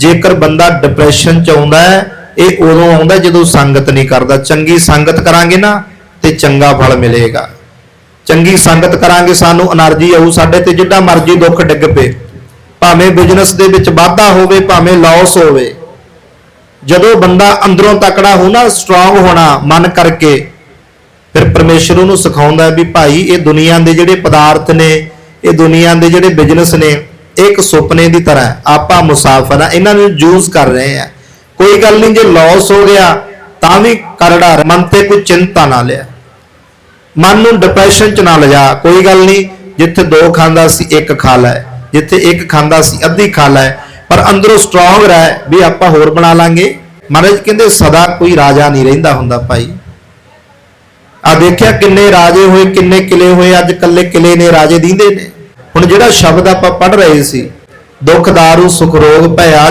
ਜੇਕਰ ਬੰਦਾ ਡਿਪਰੈਸ਼ਨ ਚ ਆਉਂਦਾ ਹੈ, ਇਹ ਉਦੋਂ ਆਉਂਦਾ ਜਦੋਂ ਸੰਗਤ ਨਹੀਂ ਕਰਦਾ। ਚੰਗੀ ਸੰਗਤ ਕਰਾਂਗੇ ਨਾ, ਤੇ ਚੰਗਾ ਫਲ ਮਿਲੇਗਾ। ਚੰਗੀ ਸੰਗਤ ਕਰਾਂਗੇ, ਸਾਨੂੰ એનર્ਜੀ ਆਊ ਸਾਡੇ ਤੇ ਜਿੱਦਾਂ ਮਰਜ਼ੀ ਦੁੱਖ ਡਿੱਗ ਪਏ। ਭਾਵੇਂ ਬਿਜ਼ਨਸ ਦੇ ਵਿੱਚ ਵਾਧਾ ਹੋਵੇ, ਭਾਵੇਂ ਲਾਸ ਹੋਵੇ। ਜਦੋਂ ਬੰਦਾ ਅੰਦਰੋਂ ਤਕੜਾ ਹੋਣਾ ਸਟਰੋਂਗ ਹੋਣਾ, ਮਨ ਕਰਕੇ, ਫਿਰ ਪਰਮੇਸ਼ਰ ਉਹਨੂੰ ਸਿਖਾਉਂਦਾ ਵੀ ਭਾਈ, ਇਹ ਦੁਨੀਆ ਦੇ ਜਿਹੜੇ ਪਦਾਰਥ ਨੇ, ਇਹ ਦੁਨੀਆ ਦੇ ਜਿਹੜੇ ਬਿਜ਼ਨਸ ਨੇ ਇੱਕ ਸੁਪਨੇ ਦੀ ਤਰ੍ਹਾਂ ਆਪਾਂ ਮੁਸਾਫਰ ਆ ਇਹਨਾਂ ਨੂੰ ਯੂਜ਼ ਕਰ ਰਹੇ ਆ ਕੋਈ ਗੱਲ ਨਹੀਂ, ਜੇ ਲਾਸ ਹੋ ਗਿਆ, ਤਾਂ ਵੀ ਕਰੜਾ ਮਨ ਤੇ ਕੋਈ ਚਿੰਤਾ ਨਾ ਲਿਆ। ਮਨ ਨੂੰ ਡਿਪਰੈਸ਼ਨ ਚ ਨਾ ਲਿਜਾ। ਕੋਈ ਗੱਲ ਨਹੀਂ, ਜਿੱਥੇ ਦੋ ਖਾਂਦਾ ਸੀ, ਇੱਕ ਖਾ ਲੈ। ਜਿੱਥੇ ਇੱਕ ਖਾਂਦਾ ਸੀ, ਅੱਧੀ ਖਾ ਲੈ। ਪਰ ਅੰਦਰੋਂ ਸਟਰੋਂਗ ਰਹਿ ਵੀ ਆਪਾਂ ਹੋਰ ਬਣਾ ਲਾਂਗੇ। ਮਹਾਰਾਜ ਕਹਿੰਦੇ, ਸਦਾ ਕੋਈ ਰਾਜਾ ਨਹੀਂ ਰਹਿੰਦਾ ਹੁੰਦਾ ਭਾਈ। ਆ ਦੇਖਿਆ ਕਿੰਨੇ ਰਾਜੇ ਹੋਏ, ਕਿੰਨੇ ਕਿਲੇ ਹੋਏ, ਅੱਜ ਕੱਲੇ ਕਿਲੇ ਨੇ, ਰਾਜੇ ਦੀਂਦੇ ਨੇ। ਹੁਣ ਜਿਹੜਾ ਸ਼ਬਦ ਆਪਾਂ ਪੜ੍ਹ ਰਹੇ ਸੀ ਦੁੱਖ ਦਾਰੂ ਸੁਖ ਰੋਗ ਭਇਆ